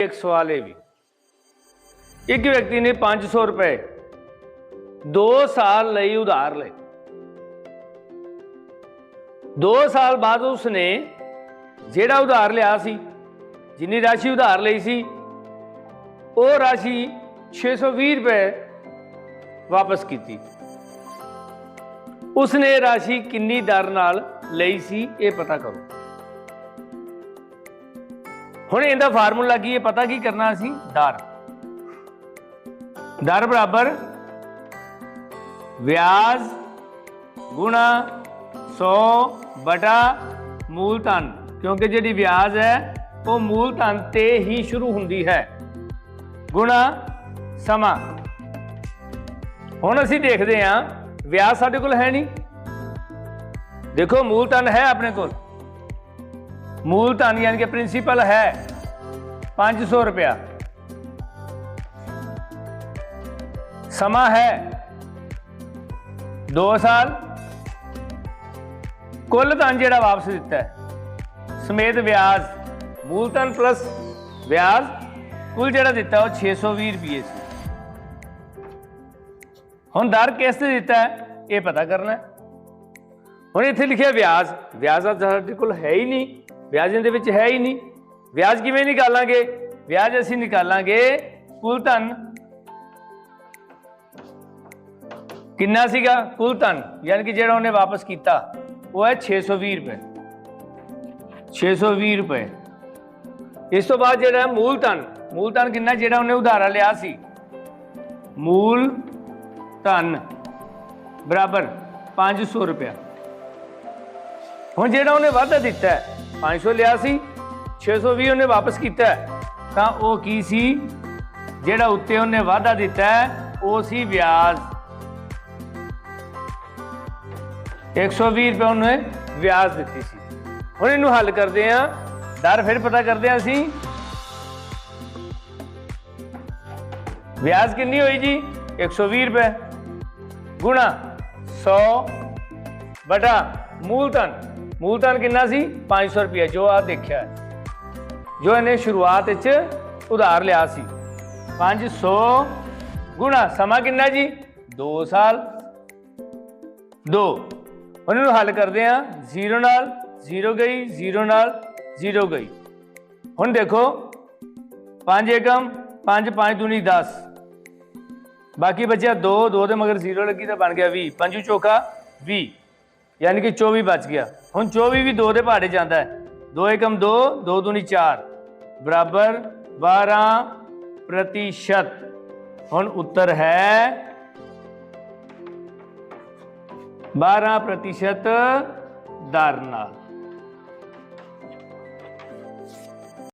ਇੱਕ ਸਵਾਲ ਇਹ ਵੀ ਇੱਕ ਵਿਅਕਤੀ ਨੇ 500 ਰੁਪਏ 2 ਸਾਲ ਲਈ ਉਧਾਰ ਲਏ 2 ਸਾਲ ਬਾਅਦ ਉਸਨੇ ਜਿਹੜਾ ਉਧਾਰ ਲਿਆ ਸੀ ਜਿੰਨੀ ਰਾਸ਼ੀ ਉਧਾਰ ਲਈ ਸੀ ਉਹ ਰਾਸ਼ੀ 620 ਰੁਪਏ ਵਾਪਸ ਕੀਤੀ ਉਸਨੇ ਰਾਸ਼ੀ ਕਿੰਨੀ ਦਰ ਨਾਲ ਲਈ ਸੀ ਇਹ ਪਤਾ ਕਰੋ ਹੁਣ ਇਹਦਾ ਫਾਰਮੂਲਾ ਕੀ ਹੈ? ਪਤਾ ਕੀ ਕਰਨਾ ਅਸੀਂ? ਦਰ ਦਰ ਬਰਾਬਰ। ਵਿਆਜ ਗੁਣਾ 100 ਬਟਾ ਮੂਲ ਧਨ। ਕਿਉਂਕਿ ਜਿਹੜੀ ਵਿਆਜ ਹੈ, ਉਹ ਮੂਲ ਧਨ ਤੇ ਹੀ ਸ਼ੁਰੂ ਹੁੰਦੀ ਹੈ। ਗੁਣਾ ਸਮਾਂ। ਹੁਣ ਅਸੀਂ ਦੇਖਦੇ ਹਾਂ, ਵਿਆਜ ਸਾਡੇ ਕੋਲ ਹੈ ਨਹੀਂ। ਦੇਖੋ, ਮੂਲ ਧਨ ਹੈ ਆਪਣੇ ਕੋਲ। ਮੂਲ ਧਨ ਯਾਨੀ ਕਿ ਪ੍ਰਿੰਸੀਪਲ ਹੈ 500 ਰੁਪਇਆ। ਸਮਾਂ ਹੈ 2 ਸਾਲ। ਕੁੱਲ ਧਨ ਜਿਹੜਾ ਵਾਪਸ ਦਿੱਤਾ ਹੈ, ਸਮੇਤ ਵਿਆਜ ਮੂਲ ਧਨ ਪਲੱਸ ਵਿਆਜ, ਕੁੱਲ ਜਿਹੜਾ ਦਿੱਤਾ ਉਹ 620 ਰੁਪਏ ਸੀ। ਹੁਣ ਦਰ ਕਿਸ ਤੇ ਦਿੱਤਾ ਹੈ, ਇਹ ਪਤਾ ਕਰਨਾ ਹੈ। ਹੁਣ ਇੱਥੇ ਲਿਖਿਆ ਵਿਆਜ ਵਿਆਜ ਤਾਂ ਸਾਡੇ ਕੋਲ ਹੈ ਹੀ ਨਹੀਂ। ਵਿਆਜ ਦੇ ਵਿੱਚ ਹੈ ਹੀ ਨਹੀਂ। ਵਿਆਜ ਕਿਵੇਂ ਨਿਕਾਲਾਂਗੇ? ਵਿਆਜ ਅਸੀਂ ਨਿਕਾਲਾਂਗੇ ਕੁੱਲ ਧਨ। ਕਿੰਨਾ ਸੀਗਾ? ਕੁੱਲ ਧਨ, ਯਾਨੀ ਕਿ ਜਿਹੜਾ ਉਹਨੇ ਵਾਪਸ ਕੀਤਾ, ਉਹ ਹੈ 620 ਰੁਪਏ। 620 ਰੁਪਏ। ਇਸ ਤੋਂ ਬਾਅਦ ਜਿਹੜਾ ਮੂਲ ਧਨ ਮੂਲ ਧਨ ਕਿੰਨਾ ਜਿਹੜਾ ਉਹਨੇ ਉਧਾਰਾ ਲਿਆ ਸੀ? ਮੂਲ ਧਨ, ਬਰਾਬਰ 500 ਰੁਪਏ ਹੁਣ ਜਿਹੜਾ ਉਹਨੇ ਵਾਅਦਾ ਦਿੱਤਾ ਹੈ 500 ਲਿਆ ਸੀ 620 ਉਹਨੇ ਵਾਪਸ ਕੀਤਾ ਤਾਂ ਉਹ ਕੀ ਸੀ? ਜਿਹੜਾ ਉੱਤੇ ਉਹਨੇ ਵਾਅਦਾ ਦਿੱਤਾ ਉਹ ਸੀ ਵਿਆਜ। 120 ਰੁਪਏ ਉਹਨੇ ਵਿਆਜ ਦਿੱਤੀ ਸੀ। ਹੁਣ ਇਹਨੂੰ ਹੱਲ ਕਰਦੇ ਆਂ ਦਰ ਫਿਰ ਪਤਾ ਕਰਦੇ ਆਂ ਅਸੀਂ। ਵਿਆਜ ਕਿੰਨੀ ਹੋਈ ਜੀ? 120 ਰੁਪਏ। ਗੁਣਾ 100 ਬਟਾ ਮੂਲਧਨ। ਮੂਲਧਨ ਕਿੰਨਾ ਸੀ? 500 ਰੁਪਏ ਜੋ ਆ ਦੇਖਿਆ ਜੋ ਇਹਨੇ ਸ਼ੁਰੂਆਤ ਵਿੱਚ ਉਧਾਰ ਲਿਆ ਸੀ। 500 ਗੁਣਾ ਸਮਾਂ ਕਿੰਨਾ ਜੀ? 2 ਸਾਲ। 2 ਹੁਣ ਇਹਨੂੰ ਹੱਲ ਕਰਦੇ ਆ 0 ਨਾਲ 0 ਗਈ 0 ਨਾਲ 0 ਗਈ। ਹੁਣ ਦੇਖੋ 5 ਏਕਮ 5 5 ਦੂਣੀ 10 ਬਾਕੀ ਬਚਿਆ 2 2 ਦੇ ਮਗਰ 0 ਲੱਗੀ ਤਾਂ ਬਣ ਗਿਆ 20 ਪੰਜੂ ਚੋਕਾ 20 ਯਾਨੀ ਕਿ 24 ਬਚ ਗਿਆ। ਹੁਣ 24 ਵੀ 2 ਦੇ ਪਹਾੜੇ ਜਾਂਦਾ ਹੈ। 2 ਏਕਮ 2 2 ਦੂਣੀ 4 ਬਰਾਬਰ 12 ਪ੍ਰਤੀਸ਼ਤ। ਹੁਣ ਉੱਤਰ ਹੈ। 12 ਪ੍ਰਤੀਸ਼ਤ ਦਰ ਨਾਲ।